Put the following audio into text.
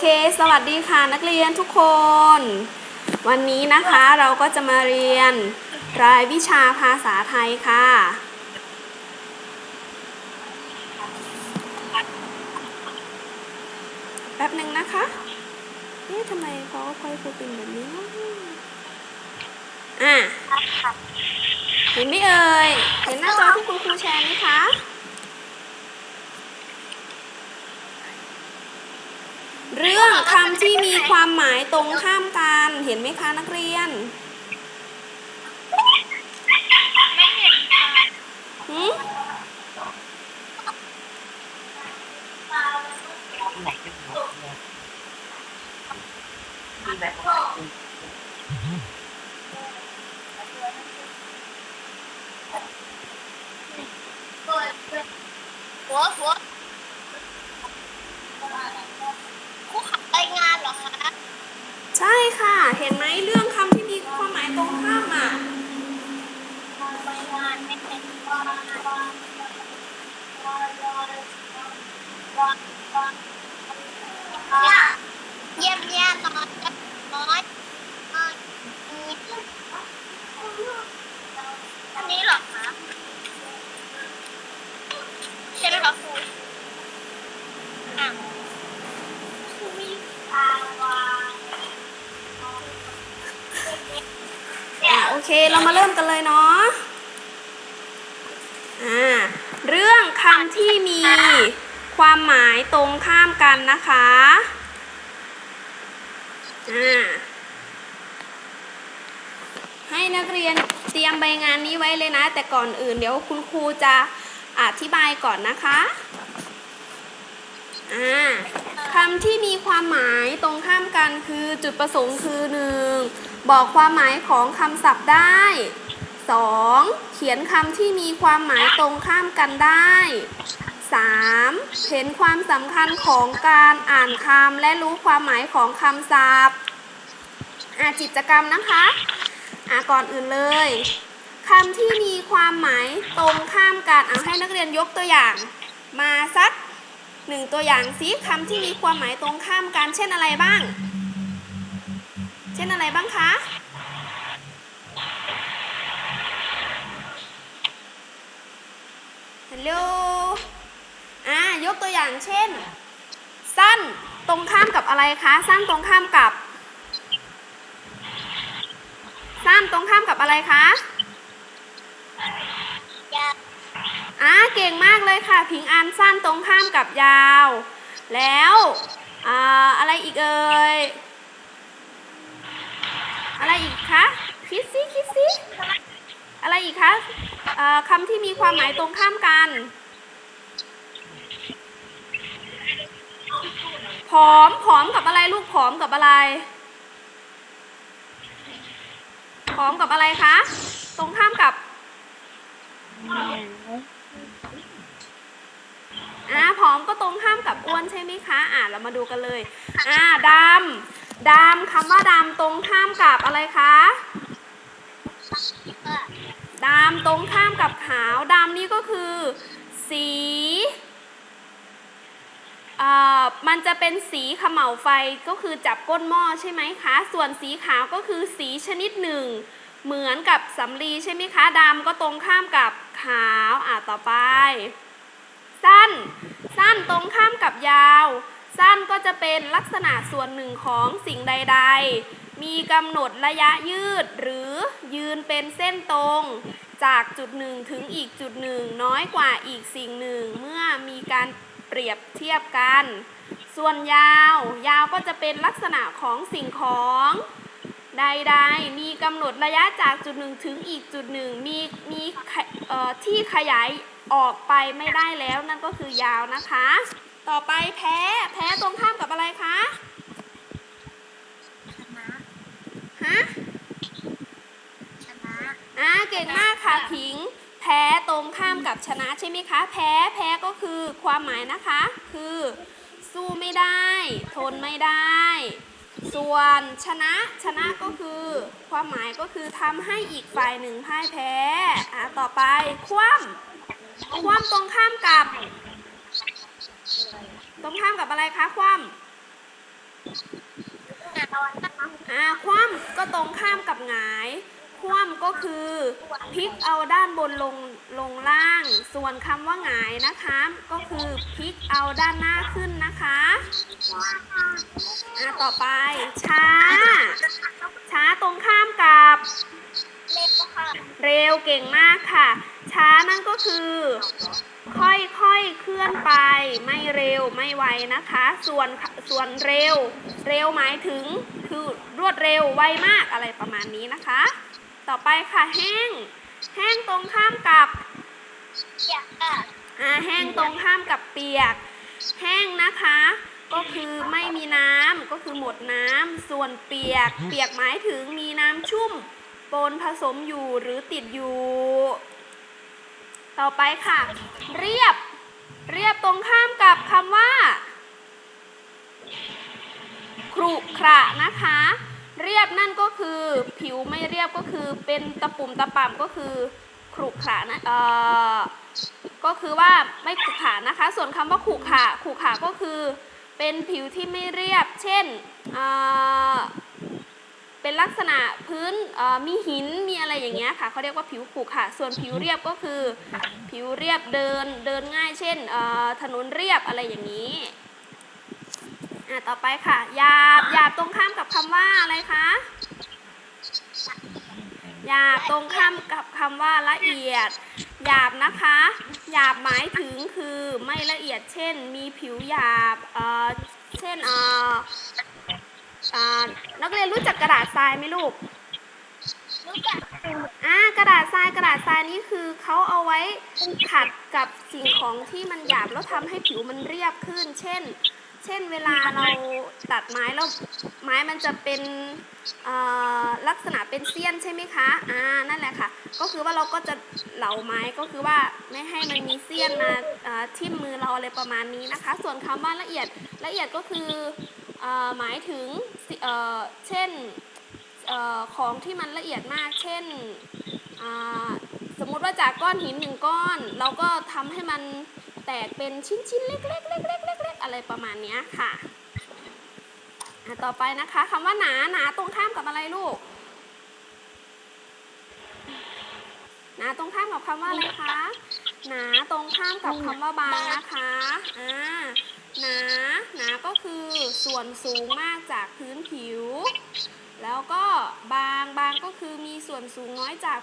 เค สวัสดีค่ะนักเรียนทุกคน วันนี้นะคะเราก็จะมาเรียนรายวิชาภาษาไทยค่ะ แป๊บหนึ่งนะคะเอ๊ะทำไมเขาค่อยพูดเป็นแบบนี้อะอะเห็นไหมเอ่ย เห็นหน้าจอที่คุณครูแชร์ไหมคะ เรื่องคำที่มีความหมายตรงข้ามกันเห็นไหมคะนักเรียนไม่เห็นค่ะหืมไหนจะบอกเนี่ยมีแบบหัวหัวครูขับรายงานเหรอคะ ใช่ค่ะ เห็ นไหมเรื่องคำที่มีความหมายตรงข้ามอะรายงานไม่เป็นเยี่ยมเยี่ยมน้อยน้อยอันนี้เหรอคะใช่ไหมคะครูอะครูมีอาวา อะโอ เคเรามาเริ่มกันเลยเนาะอ่าเรื่องคำที่มีความหมายตรงข้ามกันนะคะอ่าให้นักเรียนเตรียมใบงานนี้ไว้เลยนะ แต่ก่อนอื่นเดี๋ยวคุณครูจะอธิบายก่อนนะคะอ่าคำที่มีความหมายตรงข้ามกันคือจุดประสงค์คือหนึ่ง บอกความหมายของคำศัพท์ได้ 2. เขียนคำที่มีความหมายตรงข้ามกันได้ 3. เห็นความสำคัญของการอ่านคำและรู้ความหมายของคำศัพท์อะกิจกรรมนะคะอะก่อนอื่นเลยคำที่มีความหมายตรงข้ามกันเอาให้นักเรียนยกตัวอย่าง มาสักหนึ่งตัวอย่างสิคำที่มีความหมายตรงข้ามกันเช่นอะไรบ้าง เช่นอะไรบ้างคะฮัลโหลอ่ายกตัวอย่างเช่น สั้นตรงข้ามกับอะไรคะ สั้นตรงข้ามกับ สั้นตรงข้ามกับอะไรคะยาอ่าเก่งมากเลยค่ะพิงอันสั้นตรงข้ามกับยาว แล้วอ่าอะไรอีกเอ่ย อะไรอีกคะ คิดซิคิดซิอะไรอีกคะคำที่มีความหมายตรงข้ามกัน ผอม ผอมกับอะไรลูก ผอมกับอะไร ผอมกับอะไรคะ ตรงข้ามกับอ่าผอมก็ตรงข้ามกับอ้วนใช่ไหมคะ อ่าเรามาดูกันเลย อ่าดำ ดำคำว่าดำตรงข้ามกับอะไรคะดำตรงข้ามกับขาวดำนี่ก็คือ สีเอ่อมันจะเป็นสีขม่าวไฟก็คือจับก้นหม้อใช่ไหมคะ ส่วนสีขาวก็คือสีชนิดหนึ่ง เหมือนกับสำลีใช่ไหมคะดำก็ตรงข้ามกับขาวอ่าต่อไป สั้น สั้นตรงข้ามกับยาว สั้นก็จะเป็นลักษณะส่วนหนึ่งของสิ่งใด ๆ มีกำหนดระยะยืดหรือยืนเป็นเส้นตรง จากจุดหนึ่งถึงอีกจุดหนึ่งน้อยกว่าอีกสิ่งหนึ่งเมื่อมีการเปรียบเทียบกัน ส่วนยาว ยาวก็จะเป็นลักษณะของสิ่งของใดๆ มีกำหนดระยะจากจุดหนึ่งถึงอีกจุดหนึ่งมีมีที่ขยายออกไปไม่ได้แล้วนั่นก็คือยาวนะคะ ต่อไปแพ้ แพ้ตรงข้ามกับอะไรคะ ชนะ ฮะ ชนะ อ่า เก่งมากค่ะผิง แพ้ตรงข้ามกับชนะใช่ไหมคะ แพ้ แพ้ก็คือความหมายนะคะ คือ สู้ไม่ได้ ทนไม่ได้ ส่วนชนะ ชนะก็คือ ความหมายก็คือทำให้อีกฝ่ายหนึ่งพ่ายแพ้ อ่า ต่อไปคว่ำคว่ำตรงข้ามกับ ตรงข้ามกับอะไรคะคว่ำหนาวันนะคะอ่าคว่ำก็ตรงข้ามกับหงาย คว่ำก็คือพลิกเอาด้านบนลงลงล่าง ส่วนคำว่าหงายนะคะ ก็คือพลิกเอาด้านหน้าขึ้นนะคะอ่าต่อไป ช้า ช้าตรงข้ามกับเล็กค่ะเร็วเก่งมากค่ะ ช้านั่นก็คือ ค่อยๆเคลื่อนไป ไม่เร็วไม่ไวนะคะ ส่วนส่วนเร็ว เร็วหมายถึงคือรวดเร็วไวมากอะไรประมาณนี้นะคะ ต่อไปค่ะแห้ง แห้งตรงข้ามกับอยากค่ะอ่าแห้งตรงข้ามกับเปียก แห้งนะคะ ก็คือไม่มีน้ำก็คือหมดน้ำส่วนเปียก เปียกหมายถึงมีน้ำชุ่มปนผสมอยู่หรือติดอยู่ ต่อไปค่ะ เรียบ เรียบตรงข้ามกับคำว่าครุขระนะคะ เรียบนั่นก็คือผิวไม่เรียบก็คือเป็นตะปุ่มตะป่ำก็คือครุขระนะเอ่อก็คือว่าไม่ขรุขระนะคะ ส่วนคำว่าขรุขระขรุขระก็คือ เป็นผิวที่ไม่เรียบ เช่นเอ่อ เป็นลักษณะพื้นมีหินมีอะไรอย่างเงี้ยค่ะเขาเรียกว่าผิวขรุขระส่วนผิวเรียบก็คือ ผิวเรียบเดินเดินง่าย เช่นถนนเรียบอะไรอย่างนี้อะต่อไปค่ะหยาบหยาบตรงข้ามกับคำว่าอะไรคะหยาบตรงข้ามกับคำว่าละเอียดหยาบนะคะหยาบหมายถึงคือไม่ละเอียด เช่น มีผิวหยาบเอ่อเช่น เอ่ออ่านักเรียนรู้จักกระดาษทรายไหมลูก รู้จักอ่ากระดาษทรายกระดาษทรายนี่คือเขาเอาไว้ขัดกับสิ่งของที่มันหยาบแล้วทำให้ผิวมันเรียบขึ้น เช่น เช่นเวลาเราตัดไม้แล้วไม้มันจะเป็นลักษณะเป็นเสี้ยนใช่ไหมคะอ่านั่นแหละค่ะ ก็คือว่าเราก็จะเหลาไม้ก็คือว่าไม่ให้มันมีเสี้ยนมาทิ่มมือเราอะไรประมาณนี้นะคะ ส่วนคำว่าละเอียดละเอียดก็คือ หมายถึงเช่นออของที่มันละเอียดมาก เช่นสมมุติว่าจากก้อนหินหนึ่งก้อน เราก็ทำให้มันแตกเป็นชิ้นๆเล็กๆเล็กๆเล็กๆอะไรประมาณนี้ค่ะอะต่อไปนะคะคำว่าหนาหนาตรงข้ามกับอะไรลูกหนาตรงข้ามกับคำว่าอะไรคะหนาตรงข้ามกับคำว่าบางนะคะอ่า หนาหนาก็คือส่วนสูงมากจากพื้นผิว แล้วก็บางบางก็คือมีส่วนสูงน้อยจาก